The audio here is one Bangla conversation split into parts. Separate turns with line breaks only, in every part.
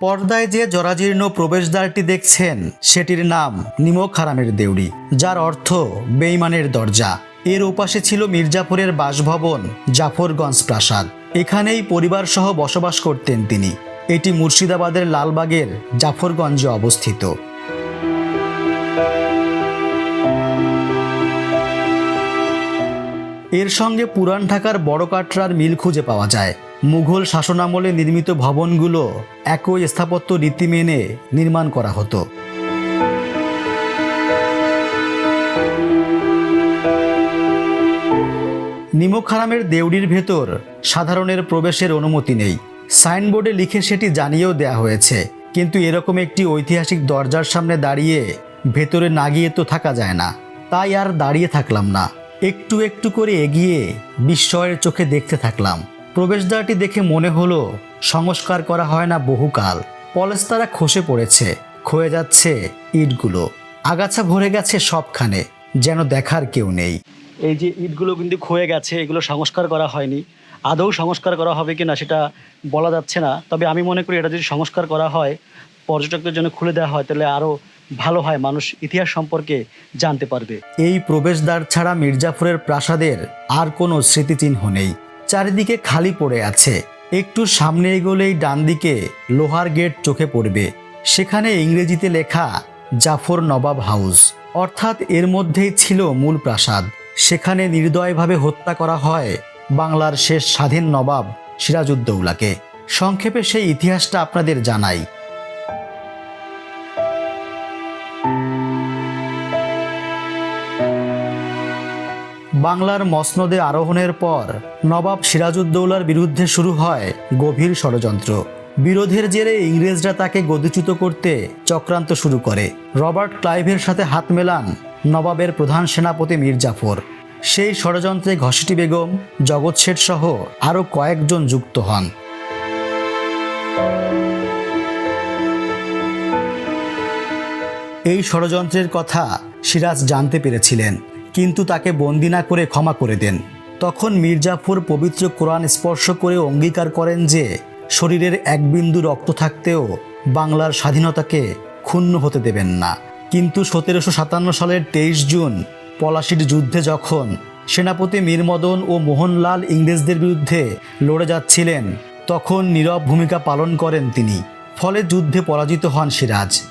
পর্দায় যে জরাজীর্ণ প্রবেশদ্বারটি দেখছেন, সেটির নাম নিমক হারামের দেউড়ি, যার অর্থ বেইমানের দরজা। এর ওপাশে ছিল মির্জাপুরের বাসভবন, জাফরগঞ্জ প্রাসাদ। এখানেই পরিবার সহ বসবাস করতেন তিনি। এটি মুর্শিদাবাদের লালবাগের জাফরগঞ্জে অবস্থিত। এর সঙ্গে পুরান ঢাকার বড় কাটরার মিল খুঁজে পাওয়া যায়। মুঘল শাসনামলে নির্মিত ভবনগুলো একই স্থাপত্য রীতি মেনে নির্মাণ করা হতো। নিমক হারামের দেউড়ির ভেতর সাধারণের প্রবেশের অনুমতি নেই। সাইনবোর্ডে লিখে সেটি জানিয়েও দেয়া হয়েছে, কিন্তু এরকম একটি ঐতিহাসিক দরজার সামনে দাঁড়িয়ে ভেতরে না গিয়ে তো থাকা যায় না। তাই আর দাঁড়িয়ে থাকলাম না। একটু একটু করে এগিয়ে বিস্ময়ের চোখে দেখতে থাকলাম। প্রবেশদ্বারটি দেখে মনে হলো সংস্কার করা হয় না বহুকাল। পলেস্তারা খসে পড়েছে ক্ষয়ে যাচ্ছে ইটগুলো। আগাছা ভরে গেছে সবখানে যেন দেখার কেউ নেই। এই যে ইটগুলো কিন্তু ক্ষয়ে গেছে এগুলো সংস্কার করা হয়নি। আদৌ সংস্কার করা হবে কি না সেটা বলা যাচ্ছে না। তবে আমি মনে করি এটা যদি সংস্কার করা হয় পর্যটকদের জন্য খুলে দেওয়া হয় তাহলে আরও ভালো হয় মানুষ ইতিহাস সম্পর্কে জানতে পারবে। এই প্রবেশদ্বার ছাড়া মির্জাফরের প্রাসাদের আর কোনো স্মৃতিচিহ্ন নেই। চারিদিকে খালি পড়ে আছে। একটু সামনে এগোলেই ডান দিকে লোহার গেট চোখে পড়বে। সেখানে ইংরেজিতে লেখা, জাফর নবাব হাউস অর্থাৎ এর মধ্যেই ছিল মূল প্রাসাদ। সেখানে নির্দয়ভাবে হত্যা করা হয় বাংলার শেষ স্বাধীন নবাব সিরাজউদ্দৌলাকে। সংক্ষেপে সেই ইতিহাসটা আপনাদের জানাই। বাংলার মসনদে আরোহণের পর নবাব সিরাজউদ্দৌলার বিরুদ্ধে শুরু হয় গভীর ষড়যন্ত্র। বিরোধের জেরে ইংরেজরা তাকে গদিচ্যুত করতে চক্রান্ত শুরু করে। রবার্ট ক্লাইভের সাথে হাত মেলান নবাবের প্রধান সেনাপতি মীর জাফর। সেই ষড়যন্ত্রে ঘসিটি বেগম, জগৎ শেঠ সহ আরও কয়েকজন যুক্ত হন। এই ষড়যন্ত্রের কথা সিরাজ জানতে পেরেছিলেন। কিন্তু তাকে বন্দি না করে ক্ষমা করে দেন। তখন মির্জাফর পবিত্র কোরআন স্পর্শ করে অঙ্গীকার করেন যে, শরীরের এক বিন্দু রক্ত থাকতেও বাংলার স্বাধীনতাকে ক্ষুণ্ণ হতে দেবেন না। কিন্তু সতেরোশো সাতান্ন সালের তেইশ জুন, পলাশির যুদ্ধে যখন সেনাপতি মীরমদন ও মোহনলাল ইংরেজদের বিরুদ্ধে লড়ে যাচ্ছিলেন, তখন নীরব ভূমিকা পালন করেন তিনি। ফলে যুদ্ধে পরাজিত হন সিরাজ।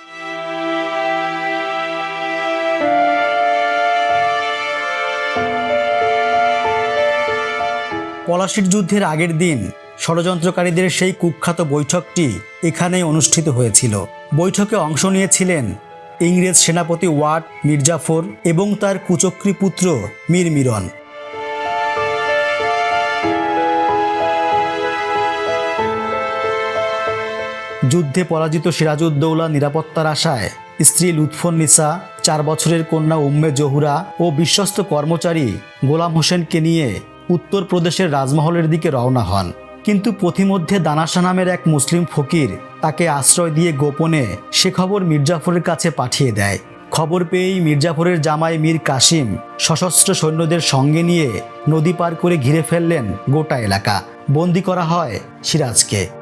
পলাশির যুদ্ধের আগের দিন ষড়যন্ত্রকারীদের সেই কুখ্যাত বৈঠকটি এখানেই অনুষ্ঠিত হয়েছিল। বৈঠকে অংশ নিয়েছিলেন ইংরেজ সেনাপতি ওয়াট মির্জাফর এবং তার কুচক্রী পুত্র মীর মিরন যুদ্ধে পরাজিত সিরাজউদ্দৌলা নিরাপত্তার আশায় স্ত্রী লুৎফুন্নিসা, চার বছরের কন্যা উম্মে জহুরা ও বিশ্বস্ত কর্মচারী গোলাম হোসেনকে নিয়ে উত্তরপ্রদেশের রাজমহলের দিকে রওনা হন। কিন্তু পথিমধ্যে দানাশা নামের এক মুসলিম ফকির তাকে আশ্রয় দিয়ে গোপনে সে খবর মির্জাফরের কাছে পাঠিয়ে দেয়। খবর পেয়েই মির্জাফরের জামাই মীর কাসিম সশস্ত্র সৈন্যদের সঙ্গে নিয়ে নদী পার করে ঘিরে ফেললেন গোটা এলাকা। বন্দি করা হয় সিরাজকে।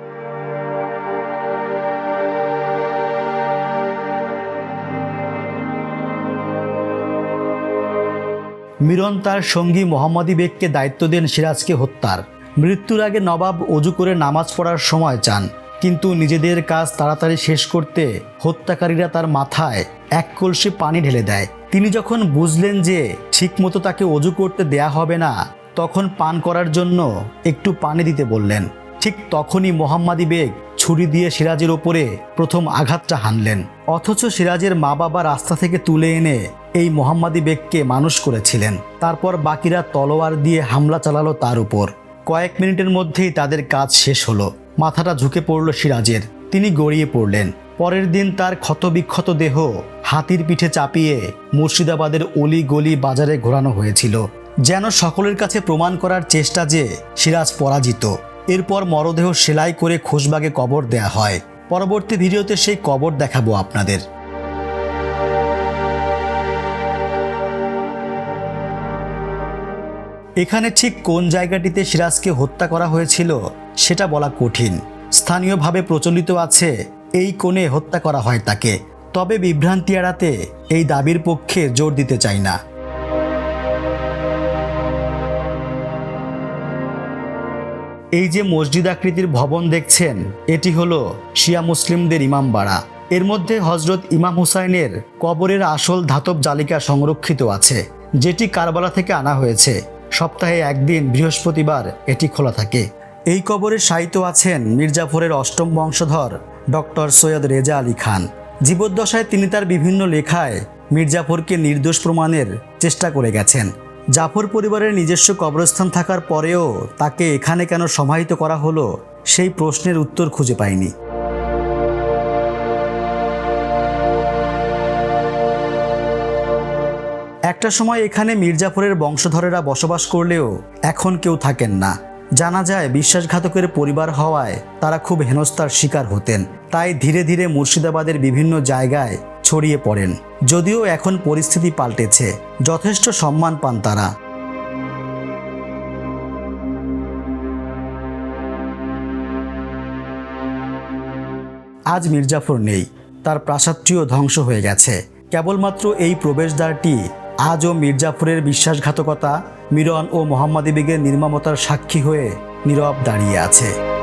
মিরন তার সঙ্গী মোহাম্মদী বেগকে দায়িত্ব দেন সিরাজকে হত্যার। মৃত্যুর আগে নবাব অজু করে নামাজ পড়ার সময় চান। কিন্তু নিজেদের কাজ তাড়াতাড়ি শেষ করতে হত্যাকারীরা তার মাথায় এক কলসি পানি ঢেলে দেয়। তিনি যখন বুঝলেন যে ঠিকমতো তাকে অজু করতে দেয়া হবে না, তখন পান করার জন্য একটু পানি দিতে বললেন। ঠিক তখনই মোহাম্মদী বেগ ছুরি দিয়ে সিরাজের ওপরে প্রথম আঘাতটা হানলেন। অথচ সিরাজের মা বাবা রাস্তা থেকে তুলে এনে এই মোহাম্মদী বেগকে মানুষ করেছিলেন। তারপর বাকিরা তলোয়ার দিয়ে হামলা চালালো তার উপর। কয়েক মিনিটের মধ্যেই তাদের কাজ শেষ হলো। মাথাটা ঝুঁকে পড়ল সিরাজের। তিনি গড়িয়ে পড়লেন। পরের দিন তার ক্ষতবিক্ষত দেহ হাতির পিঠে চাপিয়ে মুর্শিদাবাদের অলি গলি বাজারে ঘোরানো হয়েছিল। যেন সকলের কাছে প্রমাণ করার চেষ্টা যে সিরাজ পরাজিত। এরপর মরদেহ সেলাই করে খোশবাগে কবর দেয়া হয়। পরবর্তী ভিডিওতে সেই কবর দেখাবো আপনাদের। এখানে ঠিক কোন জায়গাটিতে সিরাজকে হত্যা করা হয়েছিল সেটা বলা কঠিন। স্থানীয়ভাবে প্রচলিত আছে, এই কোণে হত্যা করা হয় তাকে। তবে বিভ্রান্তি এড়াতে এই দাবির পক্ষে জোর দিতে চাই না। এই যে মসজিদ আকৃতির ভবন দেখছেন, এটি হলো শিয়া মুসলিমদের ইমামবাড়া এর মধ্যে হজরত ইমাম হুসাইনের কবরের আসল ধাতব জালিকা সংরক্ষিত আছে, যেটি কারবালা থেকে আনা হয়েছে। সপ্তাহে একদিন বৃহস্পতিবার এটি খোলা থাকে। এই কবরে শায়িত আছেন মির্জাফরের অষ্টম বংশধর ডক্টর সৈয়দ রেজা আলী খান। জীবদ্দশায় তিনি তার বিভিন্ন লেখায় মির্জাফরকে নির্দোষ প্রমাণের চেষ্টা করে গেছেন। জাফর পরিবারের নিজস্ব কবরস্থান থাকার পরেও তাকে এখানে কেন সমাহিত করা হলো, সেই প্রশ্নের উত্তর খুঁজে পাইনি। একটা সময় এখানে মির্জাফরের বংশধরেরা বসবাস করলেও এখন কেউ থাকেন না। জানা যায়, বিশ্বাসঘাতকের পরিবার হওয়ায় তারা খুব হেনস্থার শিকার হতেন। তাই ধীরে ধীরে মুর্শিদাবাদের বিভিন্ন জায়গায় ছড়িয়ে পড়েন। যদিও এখন পরিস্থিতি পাল্টেছে। যথেষ্ট সম্মান পান তারা। আজ মির্জাফর নেই। তার প্রাসাদটিও ধ্বংস হয়ে গেছে। কেবলমাত্র এই প্রবেশদ্বারটি আজও মির্জাফরের বিশ্বাসঘাতকতা, মিরন ও মোহাম্মদী বেগের নির্মমতার সাক্ষী হয়ে নীরব দাঁড়িয়ে আছে।